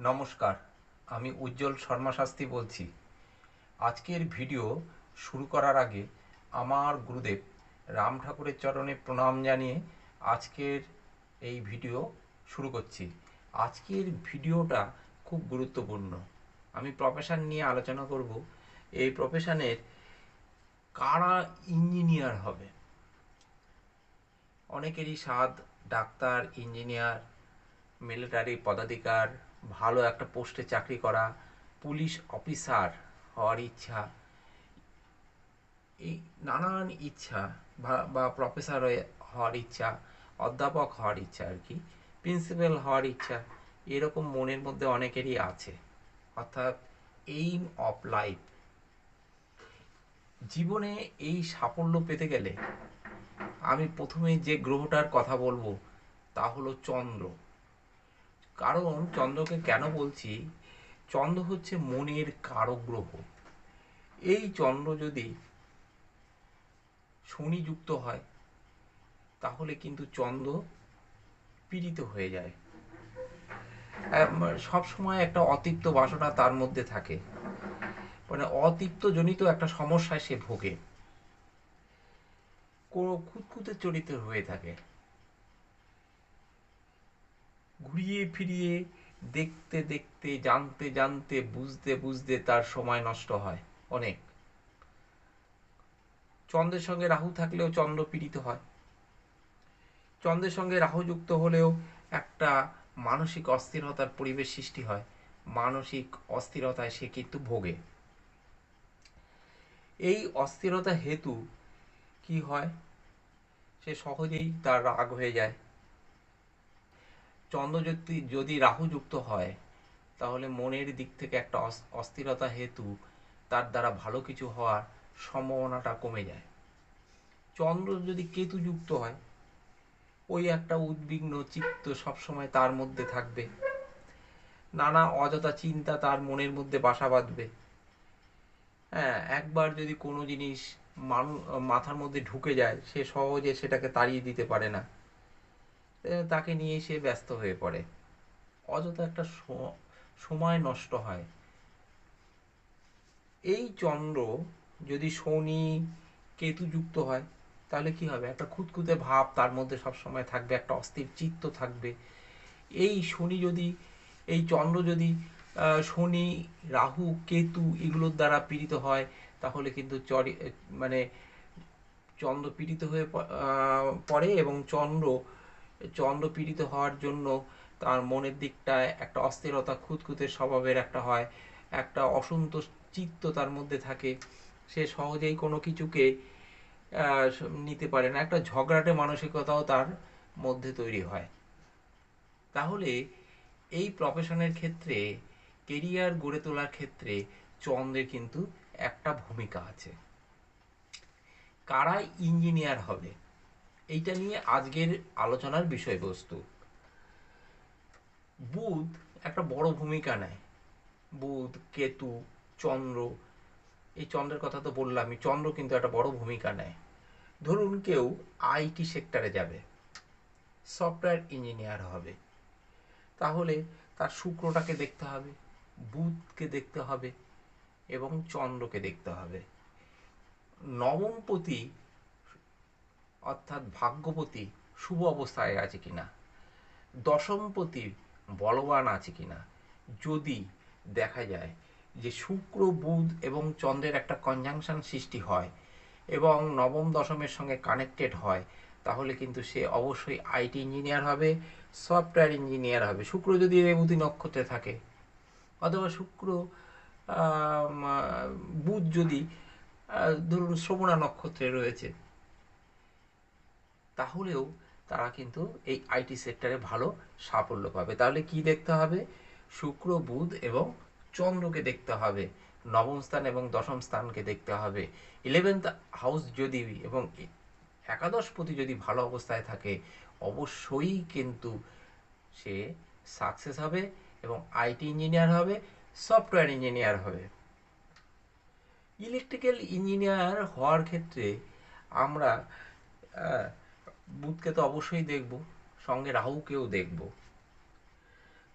নমস্কার, আমি উজ্জ্বল শর্মা শাস্তি বলছি। আজকের ভিডিও শুরু করার আগে আমার গুরুদেব রাম ঠাকুরের চরণে প্রণাম জানিয়ে আজকের এই ভিডিও শুরু করছি। আজকের ভিডিওটা খুব গুরুত্বপূর্ণ। আমি প্রফেশন নিয়ে আলোচনা করব। এই প্রফেশনের কারা ইঞ্জিনিয়ার হবে? অনেকেরই স্বাদ ডাক্তার ইঞ্জিনিয়ার মিলিটারি পদাধিকার ভালো একটা পোস্টে চাকরি করা, পুলিশ অফিসার হওয়ার ইচ্ছা, এই নানান ইচ্ছা, বা- প্রফেসর হওয়ার ইচ্ছা, অধ্যাপক হওয়ার ইচ্ছা আর কি প্রিন্সিপাল হওয়ার ইচ্ছা, এরকম মনের মধ্যে অনেকেরই আছে। অর্থাৎ এইম অফ লাইফ জীবনে এই সাফল্য পেতে গেলে আমি প্রথমে যে গ্রহটার কথা বলব, তা হলো চন্দ্র। কারণ চন্দ্রকে কেন বলছি? চন্দ্র হচ্ছে মনের কারক গ্রহ এই চন্দ্র যদি শনি যুক্ত হয়, তাহলে কিন্তু চন্দ্র পীড়িত হয়ে যায়। সব সময় একটা অতিপ্ত বাসনা তার মধ্যে থাকে। মানে অতিপ্ত জনিত একটা সমস্যায় সে ভোগে। কোনো খুঁতখুঁতে চরিত্র হয়ে থাকে। ঘুরিয়ে ফিরিয়ে দেখতে দেখতে, জানতে জানতে, বুঝতে বুঝতে তার সময় নষ্ট হয় অনেক। চন্দ্রের সঙ্গে রাহু থাকলেও চন্দ্র পীড়িত হয়। চন্দ্রের সঙ্গে রাহু যুক্ত হলেও একটা মানসিক অস্থিরতার পরিবেশ সৃষ্টি হয়। মানসিক অস্থিরতায় সে কিন্তু ভোগে। এই অস্থিরতা হেতু কি হয়? সে সহজেই তার রাগ হয়ে যায়। চন্দ্র যদি যদি রাহু যুক্ত হয়, তাহলে মনের দিক থেকে একটা অস্থিরতা হেতু তার দ্বারা ভালো কিছু হওয়ার সম্ভাবনাটা কমে যায়। চন্দ্র যদি কেতু যুক্ত হয়, ওই একটা উদ্বিগ্ন চিত্ত সবসময় তার মধ্যে থাকবে। নানা অযথা চিন্তা তার মনের মধ্যে বাসা বাঁধবে। হ্যাঁ একবার যদি কোনো জিনিস মানু, মাথার মধ্যে ঢুকে যায়, সে সহজে সেটাকে তাড়িয়ে দিতে পারে না। তাকে নিয়ে সে ব্যস্ত হয়ে পড়ে। অযথা একটা সময় নষ্ট হয়। এই চন্দ্র যদি শনি, কেতু যুক্ত হয়, তাহলে কি হবে? একটা খুঁতখুঁতে ভাব তার মধ্যে সব সময় থাকবে, একটা অস্থির চিত্ত থাকবে। এই শনি যদি, এই চন্দ্র যদি শনি, রাহু, কেতু এগুলোর দ্বারা পীড়িত হয়, তাহলে কিন্তু চরি মানে চন্দ্র পীড়িত হয়ে পড়ে এবং চন্দ্র চন্দ্র পীড়িত হওয়ার জন্য তার মনের দিকটায় একটা অস্থিরতা খুঁতখুঁতে স্বভাবের একটা হয়, একটা অসন্তোষ চিত্ত তার মধ্যে থাকে। সে সহজেই কোনো কিছুকে নিতে পারে না। একটা ঝগড়াটে মানসিকতাও তার মধ্যে তৈরি হয়। তাহলে এই প্রফেশনের ক্ষেত্রে কেরিয়ার গড়ে তোলার ক্ষেত্রে চন্দ্রের কিন্তু একটা ভূমিকা আছে। কারা ইঞ্জিনিয়ার হবে? এইটা নিয়ে আজকের আলোচনার বিষয়বস্তু। বুধ একটা বড় ভূমিকা নেয়। বুধ, কেতু, চন্দ্র, এই চন্দ্রের কথা তো বললামই, চন্দ্র কিন্তু একটা বড় ভূমিকা নেয়। ধরুন কেউ আইটি সেক্টরে যাবে, সফটওয়্যার ইঞ্জিনিয়ার হবে, তাহলে তার শুক্রটাকে দেখতে হবে, বুধকে দেখতে হবে এবং চন্দ্রকে দেখতে হবে। নবমপতি অর্থাৎ ভাগ্যপতি শুভ অবস্থায় আছে কিনা? দশমপতি বলবান আছে কিনা? যদি দেখা যায় যে শুক্র, বুধ এবং চন্দ্রের একটা কনজাংশন সৃষ্টি হয় এবং নবম, দশমের সঙ্গে কানেক্টেড হয়, তাহলে কিন্তু সে অবশ্যই আইটি ইঞ্জিনিয়ার হবে সফটওয়্যার ইঞ্জিনিয়ার হবে। শুক্র যদি রেবতী নক্ষত্রে থাকে, অথবা শুক্র বুধ যদি ধরুন শ্রবণা নক্ষত্রে রয়েছে তাহলেও তারা কিন্তু এই আইটি সেক্টরে ভালো সাফল্য পাবে। তাহলে কি দেখতে হবে? শুক্র, বুধ এবং চন্দ্রকে দেখতে হবে। নবম স্থান এবং দশম স্থানকে দেখতে হবে। ইলেভেন্থ হাউস যদি এবং একাদশপতি যদি ভালো অবস্থায় থাকে, অবশ্যই কিন্তু সে সাকসেস হবে এবং আইটি ইঞ্জিনিয়ার হবে সফটওয়্যার ইঞ্জিনিয়ার হবে। ইলেকট্রিক্যাল ইঞ্জিনিয়ার হওয়ার ক্ষেত্রে আমরা বুধকে তো অবশ্যই দেখব, সঙ্গে রাহুকেও দেখব।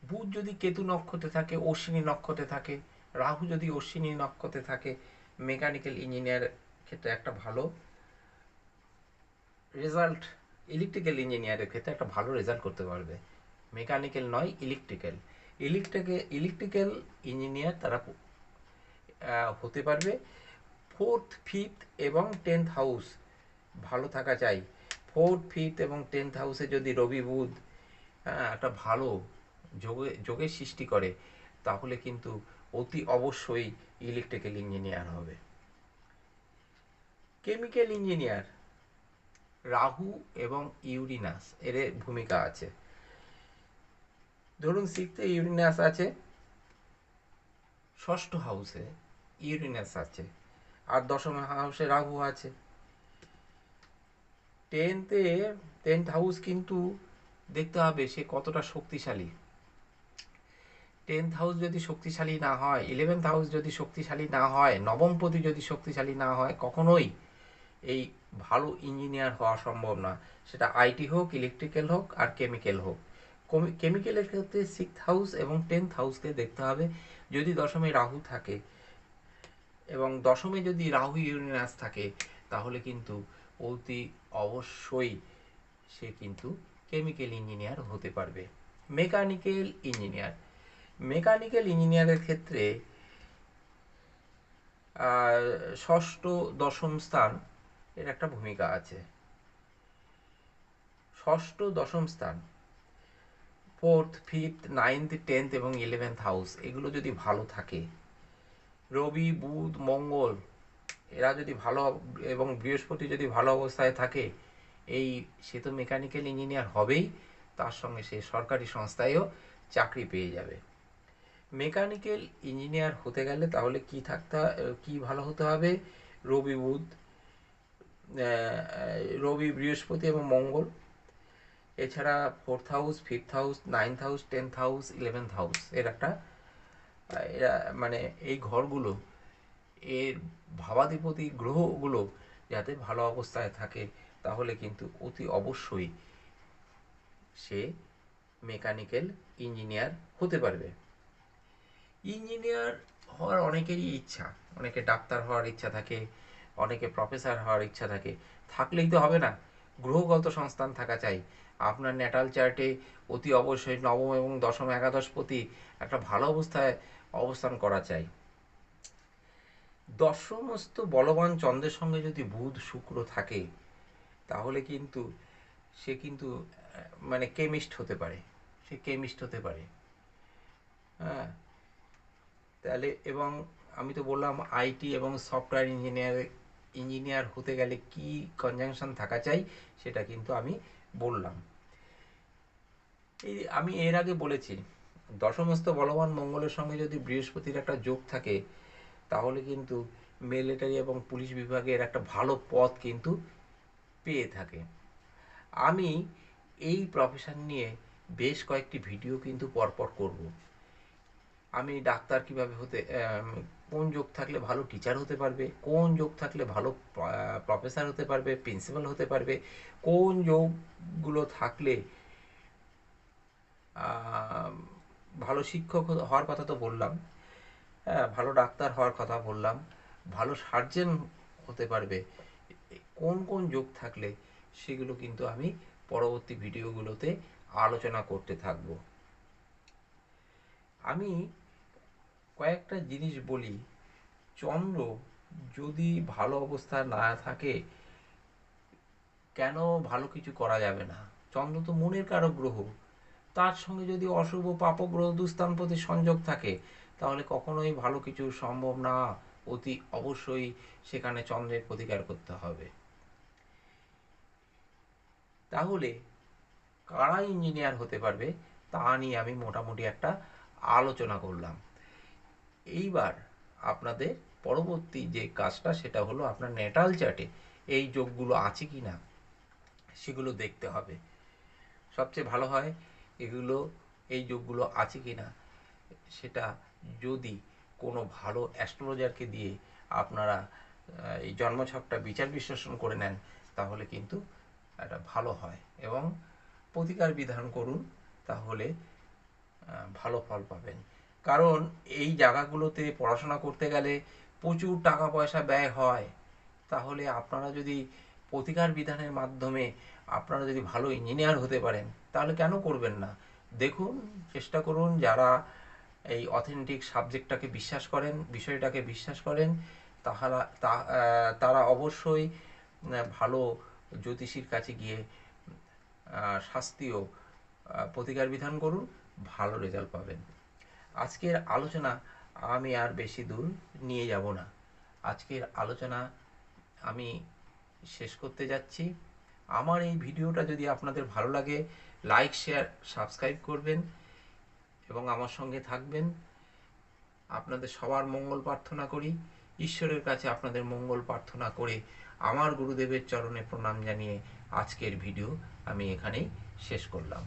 বুধ যদি কেতু নক্ষত্রে থাকে, অশ্বিনী নক্ষত্রে থাকে, রাহু যদি অশ্বিনী নক্ষত্রে থাকে, মেকানিক্যাল ইঞ্জিনিয়ার ক্ষেত্রে একটা ভালো রেজাল্ট, ইলেকট্রিক্যাল ইঞ্জিনিয়ারের ক্ষেত্রে একটা ভালো রেজাল্ট করতে পারবে। মেকানিক্যাল নয়, ইলেকট্রিক্যাল। ইলেকট্রিক্যাল ইলেকট্রিক্যাল ইঞ্জিনিয়ার তারা হতে পারবে। ফোর্থ, ফিফথ এবং টেন্থ হাউস ভালো থাকা চাই। ফোর্থ ফিফথ এবং টেন্থ হাউসে যদি রবি বুধ হ্যাঁ, একটা ভালো যোগে যোগের সৃষ্টি করে তাহলে কিন্তু অতি অবশ্যই ইলেকট্রিক্যাল ইঞ্জিনিয়ার হবে। কেমিক্যাল ইঞ্জিনিয়ার রাহু এবং ইউরিনাস এর ভূমিকা আছে। ধরুন সিক্সে ইউরিনাস আছে ষষ্ঠ হাউসে ইউরিনাস আছে আর দশম হাউসে রাহু আছে। টেন্থ হাউস কিন্তু দেখতে হবে সে কতটা শক্তিশালী। টেন্থ হাউস যদি শক্তিশালী না হয় ইলেভেন্থ হাউস যদি শক্তিশালী না হয় নবমপতি যদি শক্তিশালী না হয়, কখনোই এই ভালো ইঞ্জিনিয়ার হওয়া সম্ভব না। সেটা আইটি হোক ইলেকট্রিক্যাল হোক, আর কেমিক্যাল হোক। কেমিক্যালের ক্ষেত্রে সিক্স হাউস এবং টেন্থ হাউসকে দেখতে হবে। যদি দশমে রাহু থাকে এবং দশমে যদি রাহু ইউরেনাস থাকে, তাহলে কিন্তু অতি অবশ্যই সে কিন্তু কেমিক্যাল ইঞ্জিনিয়ার হতে পারবে। মেকানিক্যাল ইঞ্জিনিয়ার মেকানিক্যাল ইঞ্জিনিয়ারের ক্ষেত্রে ষষ্ঠ, দশম স্থান এর একটা ভূমিকা আছে। ষষ্ঠ, দশম স্থান। ফোর্থ ফিফথ নাইনথ টেন্থ এবং ইলেভেন্থ হাউস এগুলো যদি ভালো থাকে, রবি, বুধ, মঙ্গল এরা যদি ভালো এবং বৃহস্পতি যদি ভালো অবস্থায় থাকে, এই সে তো মেকানিক্যাল ইঞ্জিনিয়ার হবেই, তার সঙ্গে সে সরকারি সংস্থায়ও চাকরি পেয়ে যাবে। মেকানিক্যাল ইঞ্জিনিয়ার হতে গেলে তাহলে কি থাকতে কি ভালো হতে হবে? রবি বুধ রবি বৃহস্পতি এবং মঙ্গল। এছাড়া fourth house fifth house ninth house tenth house eleventh house এর একটা এরা মানে এই ঘরগুলো এর ভাবাধিপতি গ্রহগুলো যাতে ভালো অবস্থায় থাকে, তাহলে কিন্তু অতি অবশ্যই সে মেকানিক্যাল ইঞ্জিনিয়ার হতে পারবে। ইঞ্জিনিয়ার হওয়ার অনেকেরই ইচ্ছা, অনেকে ডাক্তার হওয়ার ইচ্ছা থাকে, অনেকে প্রফেসর হওয়ার ইচ্ছা থাকে, থাকলেই তো হবে না। গ্রহগত সংস্থান থাকা চাই। আপনার ন্যাটাল চার্টে অতি অবশ্যই নবম এবং দশম একাদশপতি একটা ভালো অবস্থায় অবস্থান করা চাই। দশমস্ত বলবান চন্দ্রের সঙ্গে যদি বুধ শুক্র থাকে, তাহলে কিন্তু সে কিন্তু মানে কেমিস্ট হতে পারে। সে কেমিস্ট হতে পারে। হ্যাঁ? তাহলে এবং আমি তো বললাম আইটি এবং সফটওয়্যার ইঞ্জিনিয়ার ইঞ্জিনিয়ার হতে গেলে কি কনজাংশন থাকা চাই, সেটা কিন্তু আমি বললাম। এই আমি এর আগে বলেছি, দশমস্ত বলবান মঙ্গলের সঙ্গে যদি বৃহস্পতির একটা যোগ থাকে তাহলে কিন্তু মিলিটারি এবং পুলিশ বিভাগের একটা ভালো পথ কিন্তু পেয়ে থাকে। আমি এই প্রফেশন নিয়ে বেশ কয়েকটি ভিডিও কিন্তু পরপর করব। আমি ডাক্তার কীভাবে হতে কোন যোগ থাকলে ভালো টিচার হতে পারবে, কোন যোগ থাকলে ভালো প্রফেসর হতে পারবে প্রিন্সিপাল হতে পারবে, কোন যোগগুলো থাকলে ভালো শিক্ষক হওয়ার কথা তো বললাম হ্যাঁ ভালো ডাক্তার হওয়ার কথা বললাম। ভালো সার্জেন হতে পারবে। কোন কোন যোগ থাকলে সেগুলো কিন্তু আমি পরবর্তী ভিডিওগুলোতে আলোচনা করতে থাকব। আমি কয়েকটা জিনিস বলি। চন্দ্র যদি ভালো অবস্থা না থাকে, কেন ভালো কিছু করা যাবে না? চন্দ্র তো মনের কারক গ্রহ। তার সঙ্গে যদি অশুভ পাপগ্রহ দুস্থানপতি সংযোগ থাকে, তাহলে কখনোই ভালো কিছু সম্ভব না। অতি অবশ্যই সেখানে চন্দ্রের প্রতিকার করতে হবে। তাহলে কারা ইঞ্জিনিয়ার হতে পারবে, তা নিয়ে আমি মোটামুটি একটা আলোচনা করলাম। এইবার আপনাদের পরবর্তী যে কাজটা, সেটা হলো আপনার নেটাল চার্টে এই যোগগুলো আছে কি না সেগুলো দেখতে হবে। সবচেয়ে ভালো হয় এগুলো, এই যোগগুলো আছে কি না সেটা যদি কোনো ভালো অ্যাস্ট্রোলজারকে দিয়ে আপনারা এই জন্মছকটা বিচার বিশ্লেষণ করে নেন, তাহলে কিন্তু এটা ভালো হয় এবং প্রতিকার বিধান করুন, তাহলে ভালো ফল পাবেন। কারণ এই জায়গাগুলোতে পড়াশোনা করতে গেলে প্রচুর টাকা পয়সা ব্যয় হয়, তাহলে আপনারা যদি প্রতিকার বিধানের মাধ্যমে আপনারা যদি ভালো ইঞ্জিনিয়ার হতে পারেন, তাহলে কেন করবেন না? দেখুন, চেষ্টা করুন যারা এই অথেন্টিক সাবজেক্টটাকে বিশ্বাস করেন, বিষয়টাকে বিশ্বাস করেন, তাহারা তারা অবশ্যই ভালো জ্যোতিষীর কাছে গিয়ে শাস্ত্রীয় প্রতিকার বিধান করুন, ভালো রেজাল্ট পাবেন। আজকের আলোচনা আমি আর বেশি দূর নিয়ে যাব না। আজকের আলোচনা আমি শেষ করতে যাচ্ছি। আমার এই ভিডিওটা যদি আপনাদের ভালো লাগে লাইক শেয়ার সাবস্ক্রাইব করবেন এবং আমার সঙ্গে থাকবেন। আপনাদের সবার মঙ্গল প্রার্থনা করি। ঈশ্বরের কাছে আপনাদের মঙ্গল প্রার্থনা করে আমার গুরুদেবের চরণে প্রণাম জানিয়ে আজকের ভিডিও আমি এখানেই শেষ করলাম।